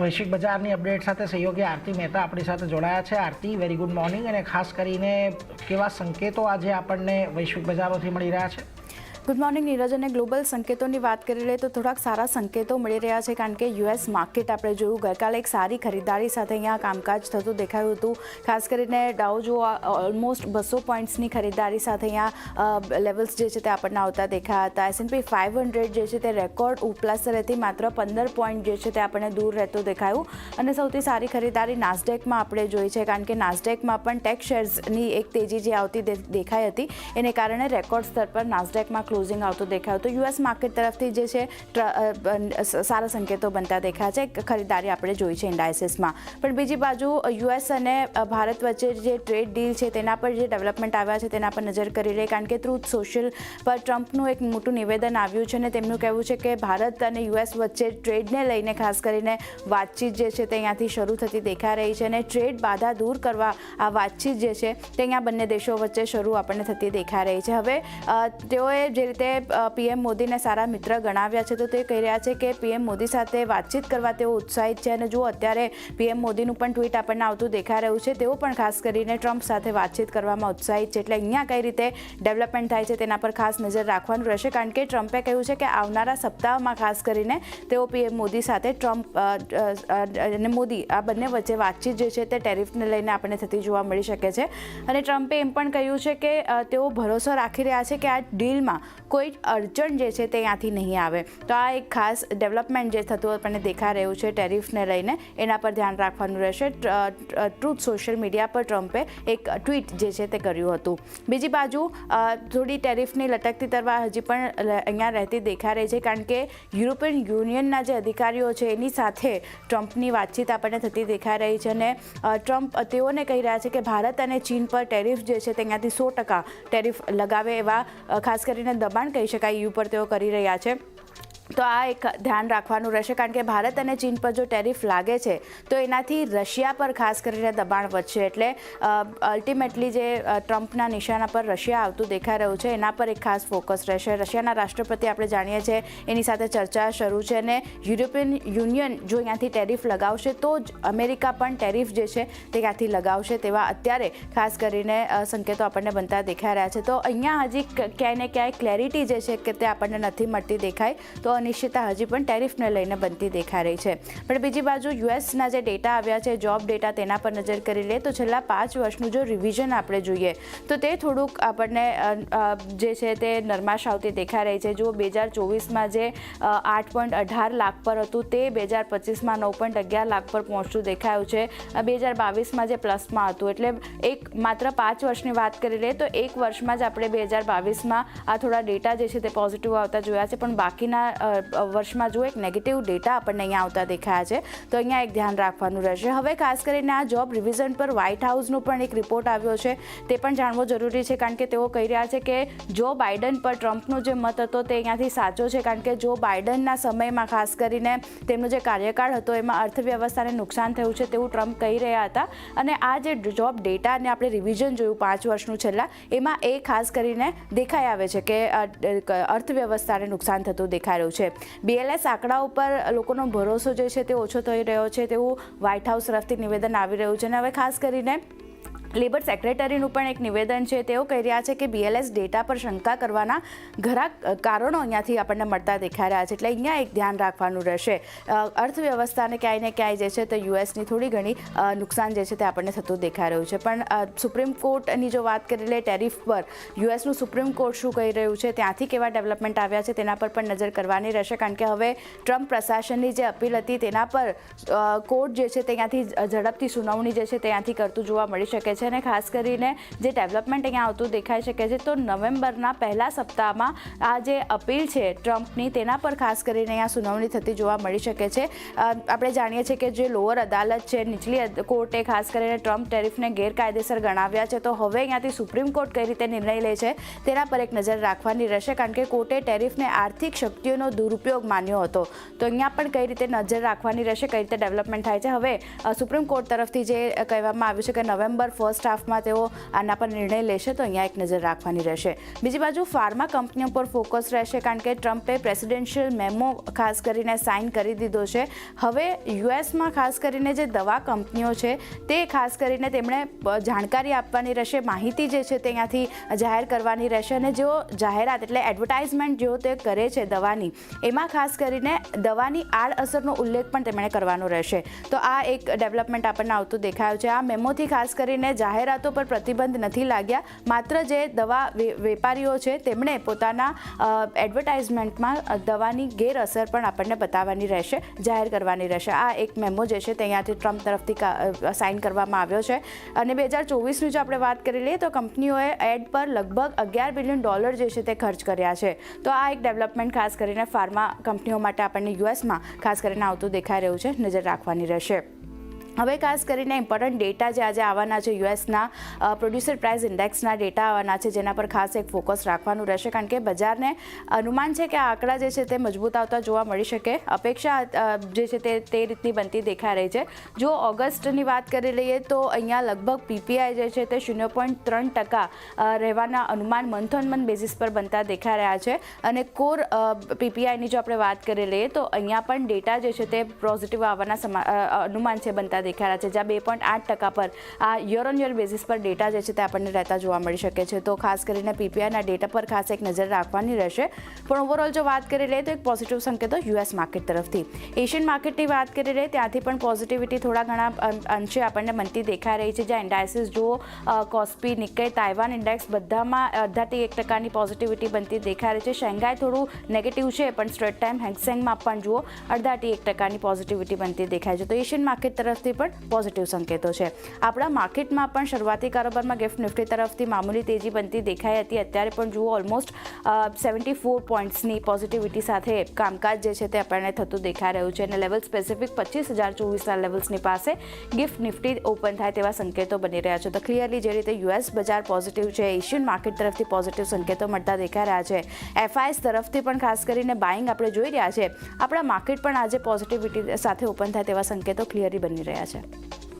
વૈશ્વિક બજારની અપડેટ સાથે સહયોગી આરતી મહેતા આપણી સાથે જોડાયા છે. આરતી વેરી ગુડ મોર્નિંગ અને ખાસ કરીને કેવા સંકેતો આજે આપણને વૈશ્વિક બજારોથી મળી રહ્યા છે? ગુડ મોર્નિંગ નીરજ અને ગ્લોબલ સંકેતોની વાત કરી લઈએ તો થોડાક સારા સંકેતો મળી રહ્યા છે, કારણ કે યુએસ માર્કેટ આપણે જોયું, ગઈકાલે એક સારી ખરીદારી સાથે અહીંયા કામકાજ થતું દેખાયું હતું. ખાસ કરીને ડાઉ જો ઓલમોસ્ટ બસો પોઈન્ટ્સની ખરીદારી સાથે અહીંયા લેવલ્સ જે છે તે આપણને આવતા દેખાયા હતા. એસએનપી ફાઇવ હંડ્રેડ જે છે તે રેકોર્ડ ઉપલા સ્તરેથી માત્ર પંદર પોઈન્ટ જે છે તે આપણને દૂર રહેતું દેખાયું. અને સૌથી સારી ખરીદારી નાસ્ડેકમાં આપણે જોઈ છે, કારણ કે નાસ્ડેકમાં પણ ટેક શેર્સની એક તેજી જે આવતી દેખાઈ હતી. એને કારણે રેકોર્ડ સ્તર પર નાસ્ડેકમાં ક્લોઝિંગ આવતું દેખાયું. તો યુએસ માર્કેટ તરફથી જે છે સારા સંકેતો બનતા દેખાયા છે. ખરીદારી આપણે જોઈ છે ઇન્ડાયસીસમાં પણ બીજી બાજુ યુએસ અને ભારત વચ્ચે જે ટ્રેડ ડીલ છે, તેના પર જે ડેવલપમેન્ટ આવ્યા છે, તેના પર નજર કરી રહી કારણ કે ટ્રુથ સોશિયલ પર ટ્રમ્પનું એક મોટું નિવેદન આવ્યું છે અને તેમનું કહેવું છે કે ભારત અને યુએસ વચ્ચે ટ્રેડને લઈને ખાસ કરીને વાતચીત જે છે તે અહીંયાથી શરૂ થતી દેખાઈ રહી છે અને ટ્રેડ બાધા દૂર કરવા આ વાતચીત જે છે તે અહીંયા બંને દેશો વચ્ચે શરૂ આપણને થતી દેખાઈ રહી છે. હવે તેઓએ જે રીતે પીએમ મોદીને સારા મિત્ર ગણાવ્યા છે. તો તે કહી રહ્યા છે કે પીએમ મોદી સાથે વાતચીત કરવા તેઓ ઉત્સાહિત છે અને જો અત્યારે પીએમ મોદીનું પણ ટ્વીટ આપણને આવતું દેખાઈ રહ્યું છે, તેઓ પણ ખાસ કરીને ટ્રમ્પ સાથે વાતચીત કરવામાં ઉત્સાહિત છે. એટલે અહીંયા કઈ રીતે ડેવલપમેન્ટ થાય છે તેના પર ખાસ નજર રાખવાનું રહેશે, કારણ કે ટ્રમ્પે કહ્યું છે કે આવનારા સપ્તાહમાં ખાસ કરીને તેઓ પીએમ મોદી સાથે ટ્રમ્પ અને મોદી, આ બંને વચ્ચે વાતચીત જે છે તે ટેરિફને લઈને આપણને થતી જોવા મળી શકે છે. અને ટ્રમ્પે એમ પણ કહ્યું છે કે તેઓ ભરોસો રાખી રહ્યા છે કે આ ડીલમાં કોઈ અડચણ જે છે તે ત્યાંથી નહીં આવે. તો આ એક ખાસ ડેવલપમેન્ટ જે થતું આપણને દેખાઈ રહ્યું છે ટેરિફને લઈને, એના પર ધ્યાન રાખવાનું રહેશે. ટ્રુથ સોશિયલ મીડિયા પર ટ્રમ્પે એક ટ્વીટ જે છે તે કર્યું હતું. બીજી બાજુ થોડી ટેરિફની લટકતી તરવા હજી પણ અહીંયા રહેતી દેખાઈ રહી છે, કારણ કે યુરોપિયન યુનિયનના જે અધિકારીઓ છે એની સાથે ટ્રમ્પની વાતચીત આપણને થતી દેખાઈ રહી છે અને ટ્રમ્પ તેઓને કહી રહ્યા છે કે ભારત અને ચીન પર ટેરિફ જે છે તે અહીંયાથી સો ટકા ટેરિફ લગાવે એવા ખાસ કરીને દબાણ કહી શકાય યુ પર તેઓ કરી રહ્યા છે. તો આ એક ધ્યાન રાખવાનું રહેશે, કારણ કે ભારત અને ચીન પર જો ટેરિફ લાગે છે, તો એનાથી રશિયા પર ખાસ કરીને દબાણ વધશે. એટલે અલ્ટિમેટલી જે ટ્રમ્પના નિશાના પર રશિયા આવતું દેખાઈ રહ્યું છે, એના પર એક ખાસ ફોકસ રહેશે. રશિયાના રાષ્ટ્રપતિ આપણે જાણીએ છીએ, એની સાથે ચર્ચા શરૂ છે અને યુરોપિયન યુનિયન જો અહીંયાથી ટેરિફ લગાવશે, તો જ અમેરિકા પણ ટેરિફ જે છે, તે ત્યાંથી લગાવશે તેવા અત્યારે ખાસ કરીને સંકેતો આપણને બનતા દેખાઈ રહ્યા છે. તો અહીંયા હજી ક્યાંય ને ક્યાંય ક્લેરિટી જે છે કે તે આપણને નથી મળતી દેખાય તો અનિશ્ચિતતા હજી પણ ટેરિફને લઈને બનતી દેખાઈ રહી છે. પણ બીજી બાજુ યુએસના જે ડેટા આવ્યા છે, જોબ ડેટા તેના પર નજર કરી લે તો છેલ્લા પાંચ વર્ષનું જો રિવિઝન આપણે જોઈએ, તો તે થોડુંક આપણને જે છે તે નરમાશ આવતી દેખાઈ રહી છે. જો બે હજાર ચોવીસમાં જે આઠ પોઈન્ટ અઢાર લાખ પર હતું, તે બે હજાર પચીસમાં નવ પોઈન્ટ અગિયાર લાખ પર પહોંચતું દેખાયું છે. બે હજાર બાવીસમાં જે પ્લસમાં હતું, એટલે એક, માત્ર પાંચ વર્ષની વાત કરી લઈએ તો એક વર્ષમાં જ આપણે બે હજાર બાવીસમાં આ થોડા ડેટા જે છે તે પોઝિટિવ આવતા જોયા છે. પણ બાકીના વર્ષમાં જો એક નેગેટિવ ડેટા આપણને અહીંયા આવતા દેખાયા છે. તો અહીંયા એક ધ્યાન રાખવાનું રહેશે. હવે ખાસ કરીને આ જોબ રિવિઝન પર વ્હાઇટ હાઉસનો પણ એક રિપોર્ટ આવ્યો છે. તે પણ જાણવો જરૂરી છે, કારણ કે તેઓ કહી રહ્યા છે કે જો બાઇડન પર ટ્રમ્પનો જે મત હતો, તે અહીંયાથી સાચો છે, કારણ કે જો બાઇડનના સમયમાં ખાસ કરીને તેમનો જે કાર્યકાળ હતો, એમાં અર્થવ્યવસ્થાને નુકસાન થયું છે તેવું ટ્રમ્પ કહી રહ્યા હતા. અને આ જે જોબ ડેટાને આપણે રિવિઝન જોયું પાંચ વર્ષનું છેલ્લા, એમાં એ ખાસ કરીને દેખાઈ આવે છે કે અર્થવ્યવસ્થાને નુકસાન થતું દેખાઈ રહ્યું છે. બીએલએસ આંકડા ઉપર લોકોનો ભરોસો જે છે તે ઓછો થઈ રહ્યો છે તેવું વ્હાઇટ હાઉસ તરફથી નિવેદન આવી રહ્યું છે અને હવે ખાસ કરીને લેબર સેક્રેટરીનું પણ એક નિવેદન છે. તેઓ કહી રહ્યા છે કે બીએલએસ ડેટા પર શંકા કરવાના ઘણા કારણો અહીંયાથી આપણને મળતા દેખાઈ રહ્યા છે. એટલે અહીંયા એક ધ્યાન રાખવાનું રહેશે. અર્થવ્યવસ્થાને ક્યાંય ને ક્યાંય જે છે તો યુએસની થોડી ઘણી નુકસાન જે છે તે આપણને થતું દેખાઈ રહ્યું છે. પણ સુપ્રીમ કોર્ટની જો વાત કરી લે ટેરિફ પર યુએસનું સુપ્રીમ કોર્ટ શું કહી રહ્યું છે? ત્યાંથી કેવા ડેવલપમેન્ટ આવ્યા છે તેના પર પણ નજર કરવાની રહેશે. કારણ કે હવે ટ્રમ્પ પ્રશાસનની જે અપીલ હતી તેના પર કોર્ટ જે છે તે ત્યાંથી ઝડપથી સુનાવણી જે છે ત્યાંથી કરતું જોવા મળી શકે છે. અને ખાસ કરીને જે ડેવલપમેન્ટ અહીંયા આવતું દેખાઈ શકે છે તો નવેમ્બરના પહેલા સપ્તાહમાં આ જે અપીલ છે ટ્રમ્પની તેના પર ખાસ કરીને અહીંયા સુનાવણી થતી જોવા મળી શકે છે. આપણે જાણીએ છીએ કે જે લોઅર અદાલત છે, નીચલી કોર્ટે ખાસ કરીને ટ્રમ્પ ટેરિફને ગેરકાયદેસર ગણાવ્યા છે. તો હવે અહીંયાથી સુપ્રીમ કોર્ટ કઈ રીતે નિર્ણય લે છે તેના પર એક નજર રાખવાની રહેશે કારણ કે કોર્ટે ટેરિફને આર્થિક શક્તિઓનો દુરુપયોગ માન્યો હતો. તો અહીંયા પણ કઈ રીતે નજર રાખવાની રહેશે, કઈ રીતે ડેવલપમેન્ટ થાય છે? હવે સુપ્રીમ કોર્ટ તરફથી જે કહેવામાં આવ્યું છે કે નવેમ્બર ફર્સ્ટ ફર્સ્ટ હાફમાં તેઓ આના પર નિર્ણય લેશે તો અહીંયા એક નજર રાખવાની રહેશે. બીજી બાજુ ફાર્મા કંપનીઓ પર ફોકસ રહેશે કારણ કે ટ્રમ્પે પ્રેસિડેન્શિયલ મેમો ખાસ કરીને સાઇન કરી દીધો છે. હવે યુએસમાં ખાસ કરીને જે દવા કંપનીઓ છે તે ખાસ કરીને તેમણે જાણકારી આપવાની રહેશે, માહિતી જે છે તે અહીંયાથી જાહેર કરવાની રહેશે અને જેઓ જાહેરાત એટલે એડવર્ટાઇઝમેન્ટ જેઓ તે કરે છે દવાની, એમાં ખાસ કરીને દવાની આડઅસરનો ઉલ્લેખ પણ તેમણે કરવાનો રહેશે. તો આ એક ડેવલપમેન્ટ આપણને આવતું દેખાયું છે. આ મેમોથી ખાસ કરીને જાહેરાતો પર પ્રતિબંધ નથી લાગ્યા. માત્ર જે દવા વેપારીઓ છે, તેમણે પોતાના એડવર્ટાઇઝમેન્ટમાં દવાની ગેરઅસર પણ આપણને બતાવવાની રહેશે, જાહેર કરવાની રહેશે. આ એક મેમો જે છે, તે અહીંયાથી ટ્રમ્પ તરફથી સાઇન કરવામાં આવ્યો છે. અને બે હજાર ચોવીસની જો આપણે વાત કરી લઈએ, તો કંપનીઓએ એડ પર લગભગ અગિયાર બિલિયન ડોલર જે છે, તે ખર્ચ કર્યા છે. તો આ એક ડેવલપમેન્ટ ખાસ કરીને ફાર્મા કંપનીઓ માટે આપણને યુએસમાં ખાસ કરીને આવતું દેખાઈ રહ્યું છે, નજર રાખવાની રહેશે. હવે ખાસ કરીને ઇમ્પોર્ટન્ટ ડેટા જે આજે આવવાના છે યુએસના પ્રોડ્યુસર પ્રાઇસ ઇન્ડેક્સના ડેટા આવવાના છે, જેના પર ખાસ એક ફોકસ રાખવાનું રહેશે. કારણ કે બજારને અનુમાન છે કે આ આંકડા જે છે તે મજબૂત આવતા જોવા મળી શકે. અપેક્ષા જે છે તે તે રીતની બનતી દેખાઈ રહી છે. જો ઓગસ્ટની વાત કરી લઈએ તો અહીંયા લગભગ પીપીઆઈ જે છે તે શૂન્ય પોઈન્ટ ત્રણ ટકા રહેવાના અનુમાન મંથ ઓન મંથ બેઝિસ પર બનતા દેખાઈ રહ્યા છે. અને કોર પીપીઆઈની જો આપણે વાત કરી લઈએ તો અહીંયા પણ ડેટા જે છે તે પોઝિટિવ આવવાના અનુમાન છે બનતા દેખાઈ રહ્યા છે, જ્યાં બે પોઈન્ટ આઠ ટકા પર આ યર ઓન યર બેઝિસ પર ડેટા જે છે તે આપણને રહેતા જોવા મળી શકે છે. તો ખાસ કરીને પીપીઆઈના ડેટા પર ખાસ એક નજર રાખવાની રહેશે. પણ ઓવરઓલ જો વાત કરી લઈએ તો એક પોઝિટિવ સંકેતો યુએસ માર્કેટ તરફથી. એશિયન માર્કેટની વાત કરી લઈએ ત્યાંથી પણ પોઝિટિવિટી થોડા ઘણા અંશે આપણને બનતી દેખાઈ રહી છે, જ્યાં ઇન્ડાઇસિસ જુઓ કોસ્પી નિકે તાઇવાન ઇન્ડેક્સ બધામાં અડધાથી એક ટકાની પોઝિટિવિટી બનતી દેખાઈ રહી છે. શેંઘાઈ થોડું નેગેટિવ છે, પણ સ્ટ્રેટ ટાઈમ હેંગસેંગમાં પણ જુઓ, અડધાથી એક ટકાની પોઝિટિવિટી બનતી દેખાય છે. તો એશિયન માર્કેટ તરફથી પણ પોઝિટિવ સંકેતો છે. આપણા માર્કેટમાં પણ શરૂઆતી કારોબારમાં ગિફ્ટ નિફ્ટી તરફથી મામૂલી તેજી બનતી દેખાઈ હતી. અત્યારે પણ જુઓ ઓલમોસ્ટ સેવન્ટી ફોર પોઈન્ટ્સની પોઝિટિવિટી સાથે કામકાજ જે છે તે આપણને થતું દેખાઈ રહ્યું છે અને લેવલ સ્પેસિફિક પચીસ હજાર ચોવીસના લેવલ્સની પાસે ગિફ્ટ નિફ્ટી ઓપન થાય તેવા સંકેતો બની રહ્યા છે. તો ક્લિયરલી જે રીતે યુએસ બજાર પોઝિટિવ છે એશિયન માર્કેટ તરફથી પોઝિટિવ સંકેતો મળતા દેખાઈ રહ્યા છે. એફઆઈએસ તરફથી પણ ખાસ કરીને બાઇંગ આપણે જોઈ રહ્યા છે. આપણા માર્કેટ પણ આજે પોઝિટિવિટી સાથે ઓપન થાય તેવા સંકેતો ક્લિયરલી બની રહ્યા છે.